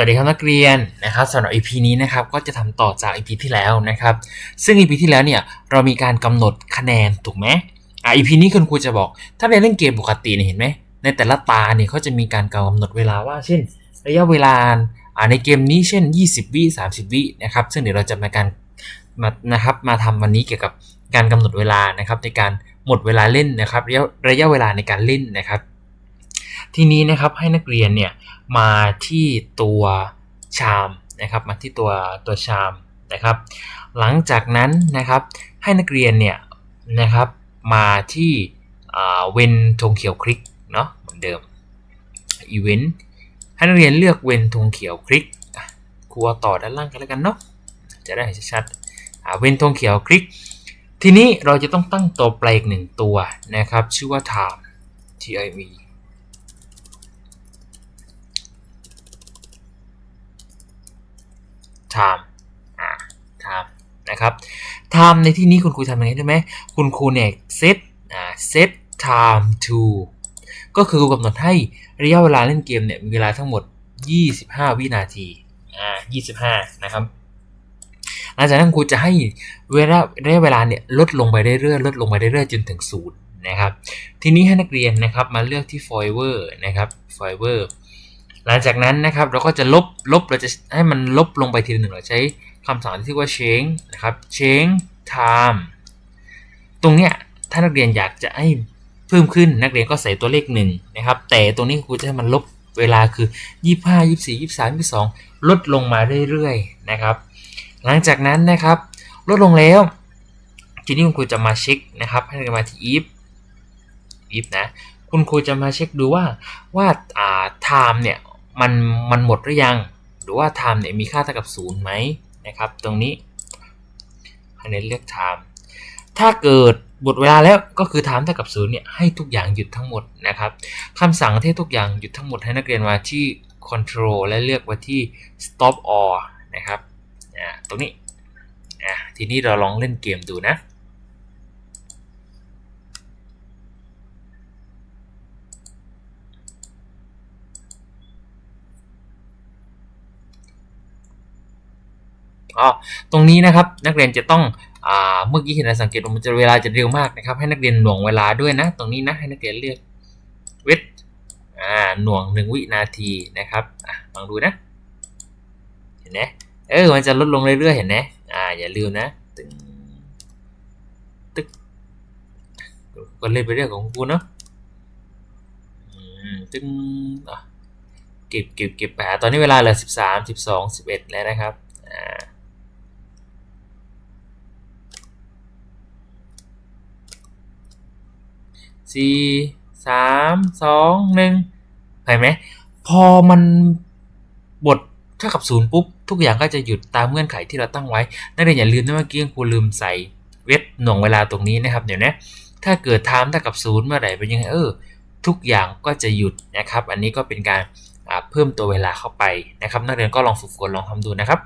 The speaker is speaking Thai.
วัสดีครับนักเรียนนะครับสำหรับ EP นี้นะครับก็จะทำต่อจาก EP ที่แล้วนะครับ ซึ่ง EP ที่แล้วเนี่ยเรามีการกำหนดคะแนนถูกไหมอ่า EP นี้คุณครูจะบอก ถ้าเป็นเล่นเกมปกติเนี่ยเห็นไหมในแต่ละตาเนี่ยเขาจะมีการกำหนดเวลาว่า เช่น ระยะเวลาอ่าในเกมนี้เช่น 20 วิ 30 วินะครับ ซึ่งเดี๋ยวเราจะมาการมานะครับมาทำวันนี้เกี่ยวกับการกำหนดเวลานะครับในการหมดเวลาเล่นนะครับระยะระยะเวลาในการเล่นนะครับ ทีนี้นะครับให้นักเรียนเนี่ยมาที่ตัวชามนะครับ มาที่ตัวตัวชามนะครับ หลังจากนั้นนะครับให้นักเรียนเนี่ยนะครับมาที่เว้นธงเขียวคลิกเนาะเหมือนเดิมอีเวนต์ให้นักเรียนเลือกเว้นธงเขียวคลิกครูเอาต่อด้านล่างกันแล้วกันเนาะจะได้เห็นชัดๆเว้นธงเขียวคลิก ทีนี้เราจะต้องตั้งตัวแปรอีกหนึ่งตัวนะครับ ชื่อว่า time t time อ่า time นะครับ time ในที่นี้คุณครูทำยังไงได้ไหมคุณครูเนี่ย set อ่า set time to ก็คือกำหนดให้ระยะเวลาเล่นเกมเนี่ยมีเวลาทั้งหมด 25 วินาทีอ่า25 นะครับ หลังจากนั้นครูจะให้เวลาระยะเวลาเนี่ยลดลงไปเรื่อยๆลดลงไปเรื่อยๆจนถึงศูนย์นะครับ ทีนี้ให้นักเรียนนะครับมาเลือกที่ forever นะครับ forever หลังจากนั้นนะครับเราก็จะลบลบเราจะให้มันลบลงไปทีละหนึ่งเราใช้คำสั่งที่ว่า change นะครับ change time ตรงเนี้ยถ้านักเรียนอยากจะให้เพิ่มขึ้นนักเรียนก็ใส่ตัวเลขหนึ่งนะครับ แต่ตรงนี้ครูจะให้มันลบเวลาคือ 25 24 23 22 ลดลงมาเรื่อยๆนะครับ หลังจากนั้นนะครับลดลงแล้วทีนี้คุณครูจะมาเช็คนะครับ ให้เรียนมาที่ if if นะคุณครูจะมาเช็คดูว่าว่าอ่า time เนี่ย มันมันหมดหรือยัง หรือว่า time เนี่ยมีค่าเท่ากับศูนย์ไหมนะครับ ตรงนี้ให้เน้นเลือก time ถ้าเกิดหมดเวลาแล้วก็คือ time เท่ากับศูนย์เนี่ยให้ทุกอย่างหยุดทั้งหมดนะครับคำสั่งที่ทุกอย่างหยุดทั้งหมดให้นักเรียนมาที่ control และเลือกไว้ที่ stop all นะครับอ่าตรงนี้อ่าทีนี้เราลองเล่นเกมดูนะ อ๋อตรงนี้นะครับนักเรียนจะต้องเมื่อกี้เห็นสังเกตว่ามันจะเวลาจะเร็วมากนะครับ ให้นักเรียนหน่วงเวลาด้วยนะ ตรงนี้นะให้นักเรียนเลือกเวทหน่วงหนึ่งวินาทีนะครับลองดูนะ เห็นไหมเออมันจะลดลงเรื่อยๆเห็นไหมอ่าอย่าลืมนะตึงตึกก็เล่นไปเรื่องของกูเนาะตึงเก็บเก็บเก็บไปหาตอนนี้เวลาเหลือสิบสามสิบสองสิบเอ็ดแล้วนะครับอ่า สี่สามสองหนึ่งเห็นไหมพอมันบทเท่ากับศูนย์ปุ๊บ ทุกอย่างก็จะหยุดตามเงื่อนไขที่เราตั้งไว้นักเรียนอย่าลืมนะเมื่อกี้ครูลืมใส่เวทหน่วงเวลาตรงนี้นะครับเดี๋ยวนะถ้าเกิดไทม์เท่ากับศูนย์เมื่อไหร่เป็นยังไงเออทุกอย่างก็จะหยุดนะครับ อันนี้ก็เป็นการเพิ่มตัวเวลาเข้าไปนะครับ นักเรียนก็ลองฝึกฝนลองทำดูนะครับ